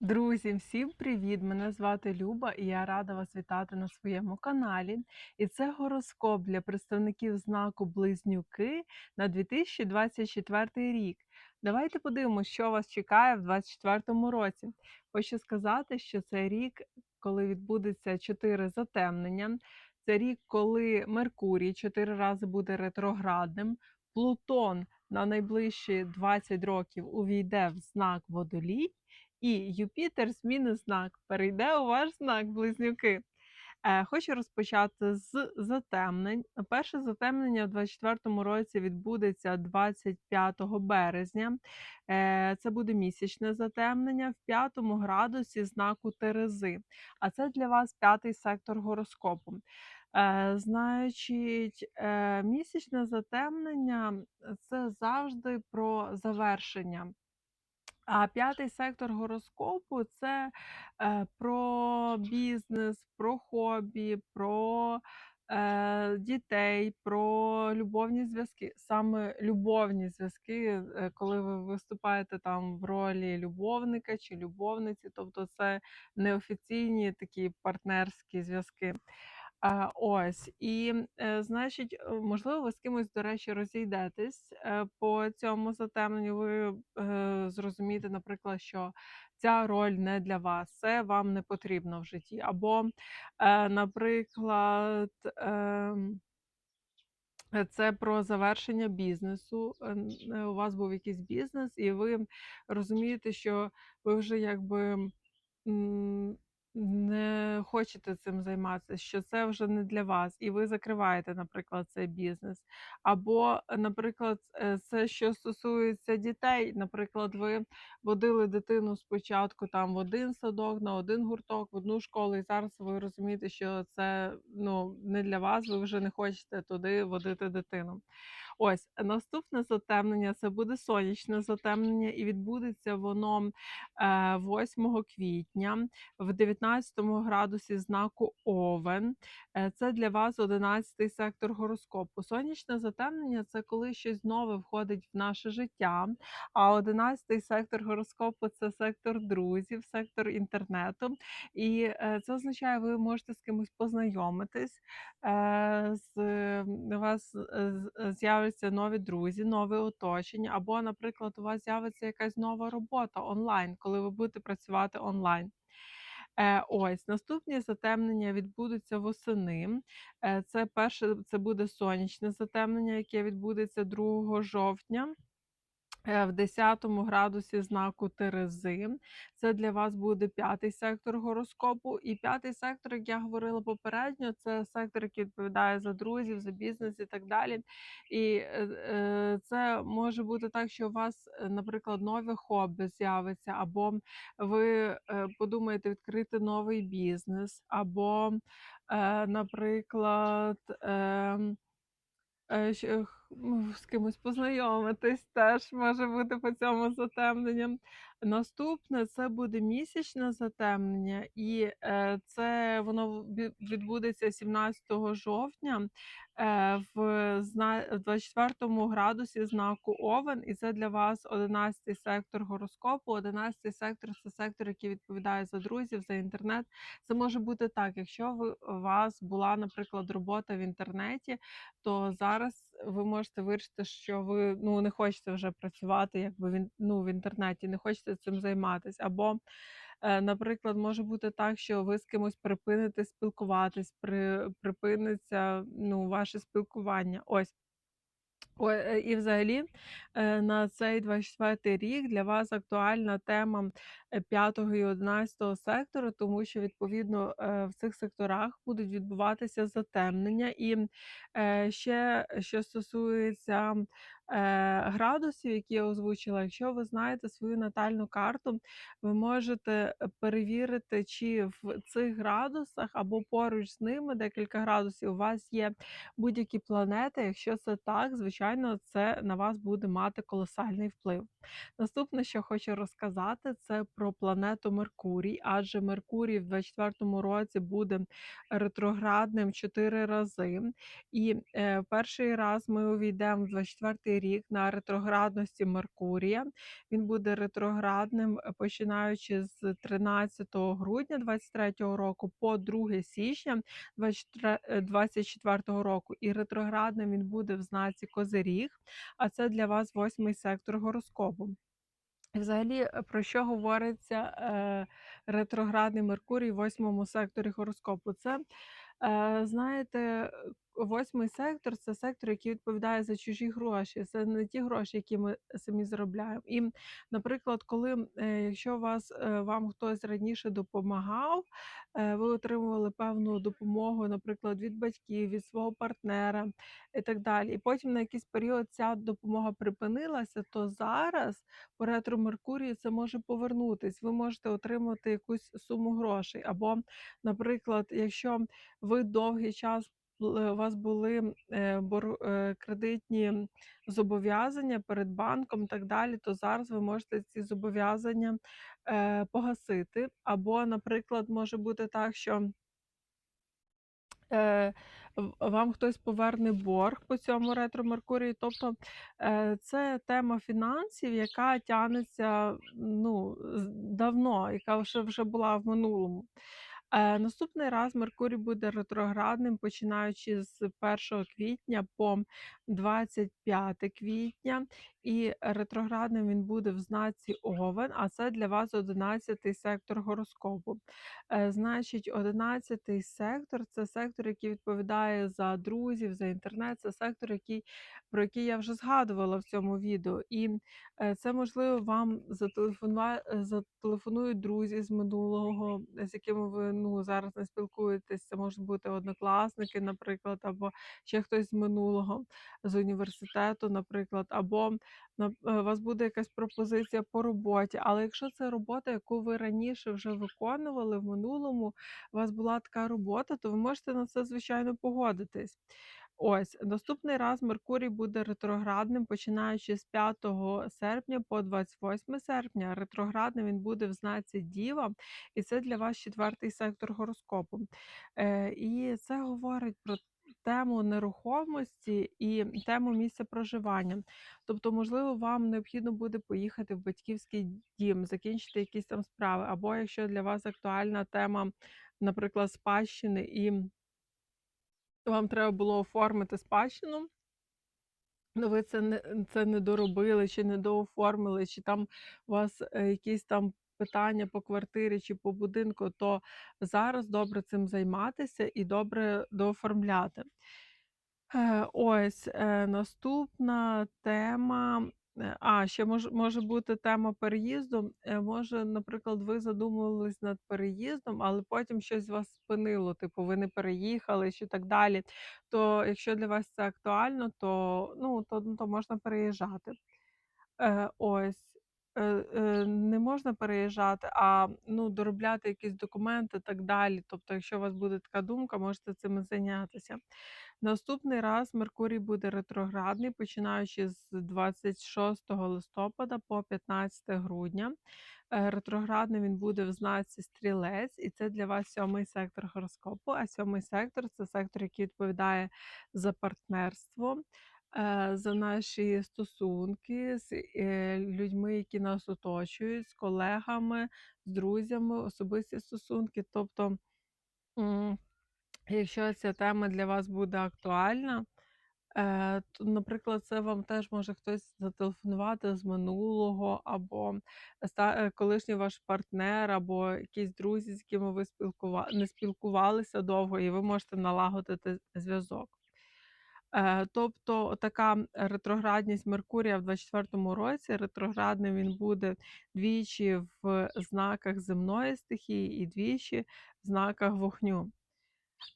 Друзі, всім привіт! Мене звати Люба, і я рада вас вітати на своєму каналі. І це гороскоп для представників знаку Близнюки на 2024 рік. Давайте подивимося, що вас чекає в 2024 році. Хочу сказати, що це рік, коли відбудеться чотири затемнення. Це рік, коли Меркурій чотири рази буде ретроградним, Плутон на найближчі 20 років увійде в знак Водолій. І Юпітер зміни знак, перейде у ваш знак, близнюки. Е, Хочу розпочати з затемнень. Перше затемнення в 2024 році відбудеться 25 березня. Е, Це буде місячне затемнення в п'ятому градусі знаку Терези. А це для вас п'ятий сектор гороскопу. Е, Значить, місячне затемнення це завжди про завершення. А п'ятий сектор гороскопу це е, про бізнес, про хобі, про е, дітей, про любовні зв'язки. Саме любовні зв'язки, е, коли ви виступаєте там в ролі любовника чи любовниці, тобто це неофіційні такі партнерські зв'язки. А, ось і, е, значить, е, можливо, ви з кимось, до речі, розійдетесь е, по цьому затемненню. Ви е, зрозумієте, наприклад, що ця роль не для вас, це вам не потрібно в житті. Або, е, наприклад, ем, е, це про завершення бізнесу. Е, е, У вас був якийсь бізнес, і ви розумієте, що ви вже якби м, не хочете цим займатися, що це вже не для вас, і ви закриваєте, наприклад, цей бізнес. Або, наприклад, е, це що стосується дітей. Наприклад, ви водили дитину спочатку там в один садок, на один гурток, в одну школу, і зараз ви розумієте, що це ну не для вас, ви вже не хочете туди водити дитину. Ось наступне затемнення це буде сонячне затемнення, і відбудеться воно е, 8 квітня в 19 градусі знаку Овен. Е, Це для вас 11 сектор гороскопу. Сонячне затемнення це коли щось нове входить в наше життя. А 11 сектор гороскопу це сектор друзів, сектор інтернету. І е, це означає, ви можете з кимось познайомитись. е, з, вас е, з- е, з'являться нові друзі, нове оточення, або, наприклад, у вас з'явиться якась нова робота онлайн, коли ви будете працювати онлайн. Е, ось наступні затемнення відбудуться восени. Е, це перше, це буде сонячне затемнення, яке відбудеться 2 жовтня. Е, В 10 градусі знаку Терези. Це для вас буде п'ятий сектор гороскопу. І п'ятий сектор, як я говорила попередньо, це сектор, який відповідає за друзів, за бізнес і так далі. І е, е, це може бути так, що у вас, наприклад, нове хобі з'явиться, або ви подумаєте відкрити новий бізнес, або, наприклад, ем, ну, з кимось познайомитись теж може бути по цьому затемненням. Наступне це буде місячне затемнення, і, е, це воно відбудеться 17 жовтня, е, в 24 градусі знаку Овен, і це для вас 11 сектор гороскопу. 11 сектор це сектор, який відповідає за друзів, за інтернет. Це може бути так, якщо ви у вас була, наприклад, робота в інтернеті, то зараз ви можете вирішити, що ви ну не хочете вже працювати, якби він ну в інтернеті, не хочете цим займатися. Або, е, наприклад, може бути так, що ви з кимось припините спілкуватись, при, припиниться ну, ваше спілкування. Ось. Е, і взагалі, е, на цей 24 рік для вас актуальна тема е, 5 і 11 сектору, тому що відповідно в цих секторах будуть відбуватися затемнення. І ще що стосується градусів, які я озвучила, якщо ви знаєте свою натальну карту, ви можете е, перевірити, чи в цих градусах або поруч з ними декілька градусів у вас є будь-які планети. Якщо це так, звичайно, це на вас буде мати колосальний вплив. Наступне, що хочу розказати, це про планету Меркурій, адже Меркурій в 24-му році буде ретроградним 4 рази. І е, перший раз ми увійдемо в 24-й рік на ретроградності Меркурія. Він буде ретроградним, е, починаючи з 13 грудня 23 року по 2 січня 24 року. І ретроградним він буде в знаці Козиріг, а це для вас восьмий сектор гороскопу. Взагалі, е, про що говориться е, ретроградний Меркурій в восьмому секторі гороскопу? Це, е, знаєте, восьмий сектор це сектор, який відповідає за чужі гроші. Це не ті гроші, які ми самі заробляємо. І, наприклад, коли е, якщо вас е, вам хтось раніше допомагав, е, ви отримували певну допомогу, наприклад, від батьків, від свого партнера і так далі. І потім на якийсь період ця допомога припинилася, то зараз по ретро Меркурію це може повернутись. Ви можете отримати якусь суму грошей. Або, наприклад, якщо ви довгий час у вас були е, е, кредитні зобов'язання перед банком, і так далі, то зараз ви можете ці зобов'язання е, погасити. Або, наприклад, може бути так, що вам хтось поверне борг по цьому ретро Меркурію. Тобто це тема фінансів, яка тягнеться ну, давно, яка вже була в минулому. Е, Наступний раз Меркурій буде ретроградним, починаючи з 1 квітня по 25 квітня, і ретроградним він буде в знаці Овен, а це для вас 11 сектор гороскопу. Е, Значить, 11 сектор це сектор, який відповідає за друзів, за інтернет, це сектор, який, про який я вже згадувала в цьому відео. І е, це можливо вам зателефонують друзі з минулого, з якими ви ну, зараз не спілкуєтесь. Це можуть бути однокласники, наприклад, або ще хтось з минулого з університету, наприклад, або е, у вас буде якась пропозиція по роботі. Але якщо це робота, яку ви раніше вже виконували в минулому, у вас була така робота, то ви можете на це, звичайно, погодитись. Ось наступний раз Меркурій буде ретроградним, починаючи з 5 серпня по 28 серпня. Ретроградним він буде в знаці Діва, і це для вас четвертий сектор гороскопу. Е, І це говорить про тему нерухомості і тему місця проживання. Тобто, можливо, вам необхідно буде поїхати в батьківський дім, закінчити якісь там справи, або якщо для вас актуальна тема, наприклад, спадщини і вам треба було оформити спадщину. Ну, ви це не це не доробили, чи не дооформили, чи там у вас е, якісь там питання по квартирі чи по будинку, то зараз добре цим займатися і добре дооформляти. Е, ось е, наступна тема. Е, а, ще може може бути тема переїзду. Може, наприклад, ви задумувались над переїздом, але потім щось вас спинило, типу, ви не переїхали чи так далі. То якщо для вас це актуально, то ну то, то можна переїжджати. Ось. Е, е, не можна переїжджати, а ну, доробляти якісь документи і так далі. Тобто, якщо у вас буде така думка, можете цим зайнятися. Наступний раз Меркурій буде ретроградний, починаючи з 26 листопада по 15 грудня. Е, Ретроградний він буде в знаці стрілець, і це для вас сьомий сектор гороскопу. А сьомий сектор це сектор, який відповідає за партнерство, за наші стосунки з е, людьми, які нас оточують, з колегами, з друзями, особисті стосунки. Тобто, якщо ця тема для вас буде актуальна, Е, то, наприклад, це вам теж може хтось зателефонувати з минулого, або е, колишній ваш партнер, або якісь друзі, з якими ви спілкува не спілкувалися довго, і ви можете налагодити зв'язок. Е, тобто така ретроградність Меркурія в 24 році, ретроградним він буде двічі в знаках земної стихії і двічі в знаках вогню.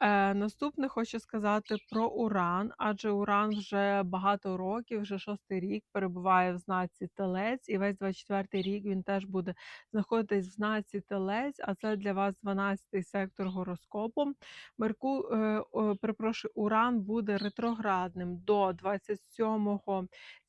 Е, Наступне хочу сказати про Уран, адже Уран вже багато років, вже шостий рік перебуває в знаці Телець, і весь 24-й рік він теж буде знаходитись в знаці Телець, а це для вас 12-й сектор гороскопу. Мерку, е, о, перепрошую, Уран буде ретроградним до 27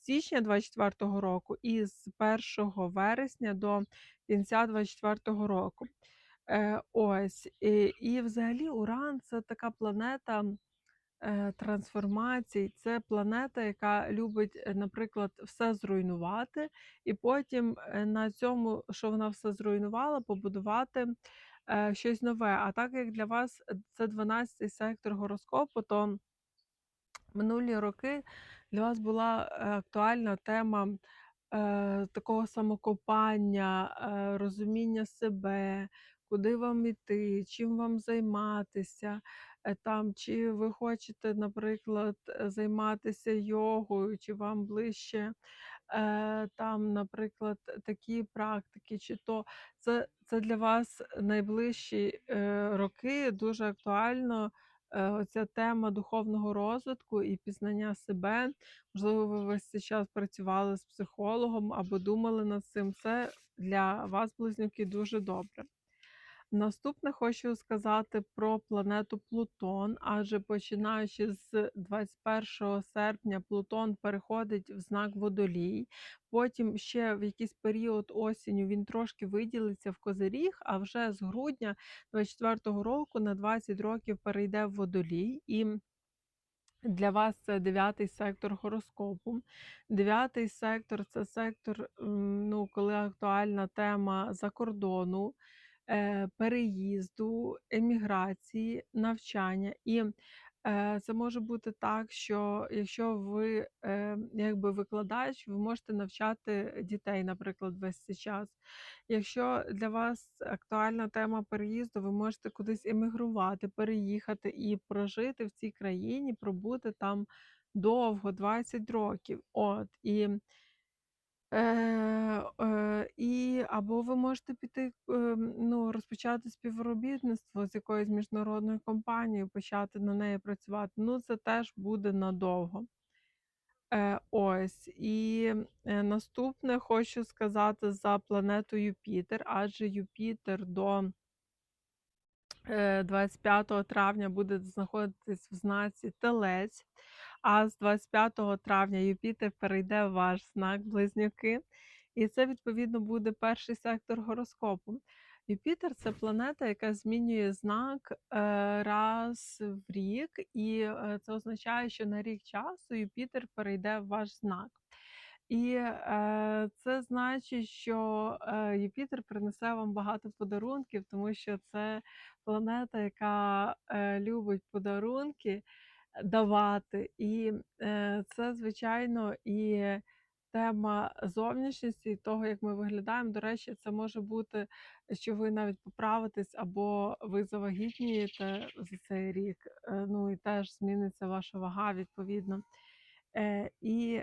січня 24 року і з 1 вересня до кінця 24 року. Е, ось, і і взагалі Уран це така планета, е, трансформацій. Це планета, яка любить, е, наприклад, все зруйнувати, і потім е, на цьому, що вона все зруйнувала, побудувати щось нове. А так як для вас це 12-й сектор гороскопу, то минулі роки для вас була актуальна тема такого самокопання, розуміння себе, куди вам іти, чим вам займатися. Е, Там, чи ви хочете, наприклад, е, займатися йогою, чи вам ближче е, там, наприклад, такі практики, чи то це, це для вас найближчі роки дуже актуально. Оця тема духовного розвитку і пізнання себе. Можливо, ви весь цей час працювали з психологом або думали над цим. Це для вас, близнюки, дуже добре. Наступне хочу сказати про планету Плутон, адже починаючи з 21 серпня Плутон переходить в знак Водолій. Потім ще в якийсь період осінню він трошки виділиться в Козиріг, а вже з грудня 24 року на 20 років перейде в Водолій. І для вас це дев'ятий сектор гороскопу. Дев'ятий сектор це сектор, ну, коли актуальна тема закордону, е, переїзду, еміграції, навчання. І е, це може бути так, що якщо ви е, якби викладач, ви можете навчати дітей, наприклад, весь цей час. Якщо для вас актуальна тема переїзду, ви можете кудись емігрувати, переїхати і прожити в цій країні, пробути там довго, 20 років. От і Е, е, і або ви можете піти, ем, ну, розпочати співробітництво з якоюсь міжнародною компанією, почати на неї працювати. Ну, це теж буде надовго. Е, ось. І е, наступне хочу сказати за планету Юпітер, адже Юпітер до е, 25 травня буде знаходитись в знаці Телець. А з 25 травня Юпітер перейде в ваш знак Близнюки, і це відповідно буде перший сектор гороскопу. Юпітер це планета, яка змінює знак е, раз в рік, і е, це означає, що на рік часу Юпітер перейде в ваш знак. І е, це значить, що Юпітер принесе вам багато подарунків, тому що це планета, яка любить подарунки давати. І е, це, звичайно, і тема зовнішності, і того, як ми виглядаємо. До речі, це може бути, що ви навіть поправитесь, або ви завагітнієте за цей рік. е, Ну і теж зміниться ваша вага відповідно. Е, І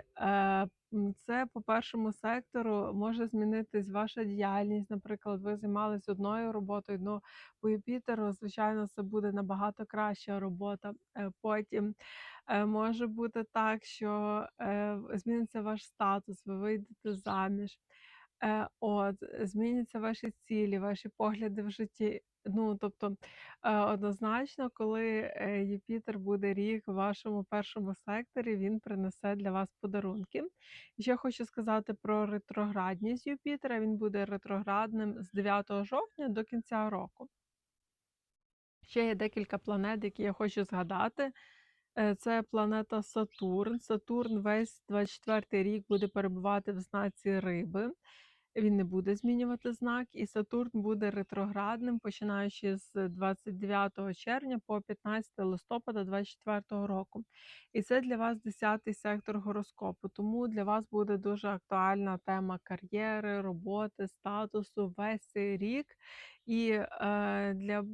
це по першому сектору може змінитись ваша діяльність. Наприклад, ви займалися одною роботою. Ну, по Юпітеру, звичайно, це буде набагато краща робота. Е, Потім е, може бути так, що е, зміниться ваш статус, ви вийдете заміж. Е, От, зміняться ваші цілі, ваші погляди в житті. Ну, тобто, е, однозначно, коли е, Юпітер буде рік в вашому першому секторі, він принесе для вас подарунки. Ще хочу сказати про ретроградність Юпітера. Він буде ретроградним з 9 жовтня до кінця року. Ще є декілька планет, які я хочу згадати. Це планета Сатурн. Сатурн весь 24 рік буде перебувати в знаці Риби. Він не буде змінювати знак, і Сатурн буде ретроградним, починаючи з 29 червня по 15 листопада 2024 року. І це для вас 10-й сектор гороскопу. Тому для вас буде дуже актуальна тема кар'єри, роботи, статусу весь цей рік. І е, для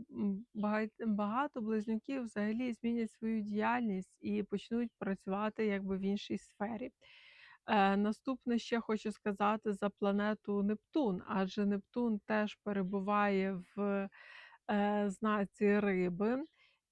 багато близнюків взагалі змінять свою діяльність і почнуть працювати якби в іншій сфері. Е, наступне ще хочу сказати за планету Нептун, адже Нептун теж перебуває в е, знаці риби,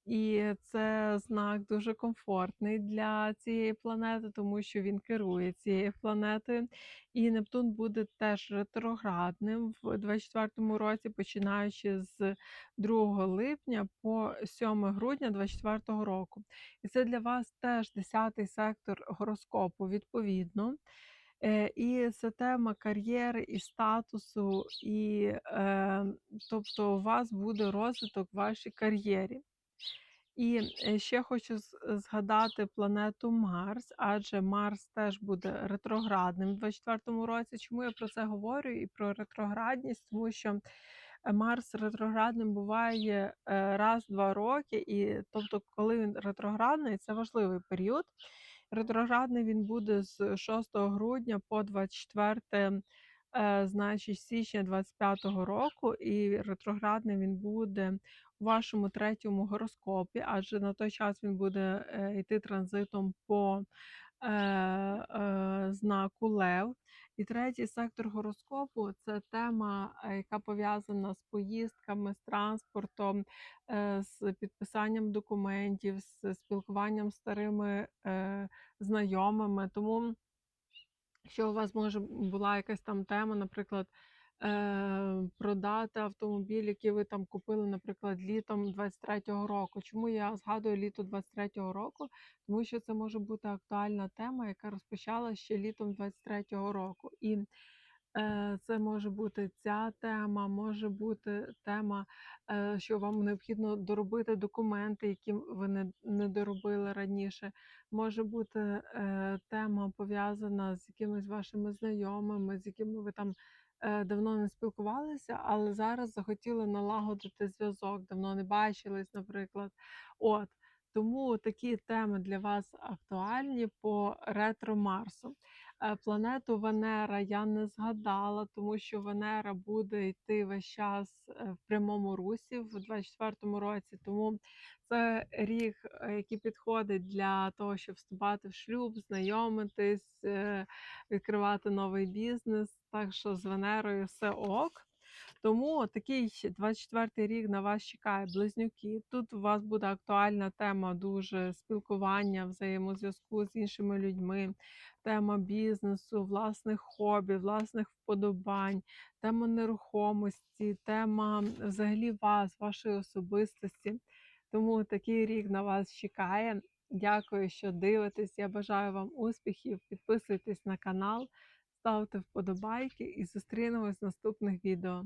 і це знак дуже комфортний для цієї планети, тому що він керує цією планетою. І Нептун буде теж ретроградним в 24 році, починаючи з 2 липня по 7 грудня 24 року. І це для вас теж 10-й сектор гороскопу відповідно. Е, І це тема кар'єри і статусу, і е, тобто у вас буде розвиток в вашій кар'єрі. І е, ще хочу згадати планету Марс, адже Марс теж буде ретроградним у 2024 році. Чому я про це говорю і про ретроградність? Тому що е, Марс ретроградним буває е, раз-два роки, і тобто, коли він ретроградний, це важливий період. Ретроградний він буде з 6 грудня по 24 е, значить, січня 25-го року, і ретроградний він буде у вашому третьому гороскопі, адже на той час він буде е, йти транзитом по е, е, знаку Лев. І третій сектор гороскопу це тема, е, яка пов'язана з поїздками, з транспортом, е, з підписанням документів, з спілкуванням з старими знайомими. Тому що у вас може була якась там тема, наприклад, продати автомобіль, який ви там купили, наприклад, літом 23-го року. Чому я згадую літо 23-го року? Тому що це може бути актуальна тема, яка розпочалася ще літом 23-го року. І Е, Це може бути ця тема, може бути тема, е, що вам необхідно доробити документи, які ви не, доробили раніше. Може бути е, тема пов'язана з якимись вашими знайомими, з якими ви там е, давно не спілкувалися, але зараз захотіли налагодити зв'язок, давно не бачились, наприклад. От. Тому такі теми для вас актуальні по ретро Марсу. Е, Планету Венера я не згадала, тому що Венера буде йти весь час е, в прямому русі в 24-му році. Тому це рік, е, який підходить для того, щоб вступати в шлюб, знайомитись, відкривати новий бізнес. Так що з Венерою все ок. Тому такий 24-й рік на вас чекає близнюки. Тут у вас буде актуальна тема дуже спілкування, взаємозв'язку з іншими людьми, тема бізнесу, власних хобі, власних вподобань, тема нерухомості, тема взагалі вас, вашої особистості. Тому такий рік на вас чекає. Дякую, що дивитесь. Я бажаю вам успіхів. Підписуйтесь на канал, ставте вподобайки і зустрінемось в наступних відео.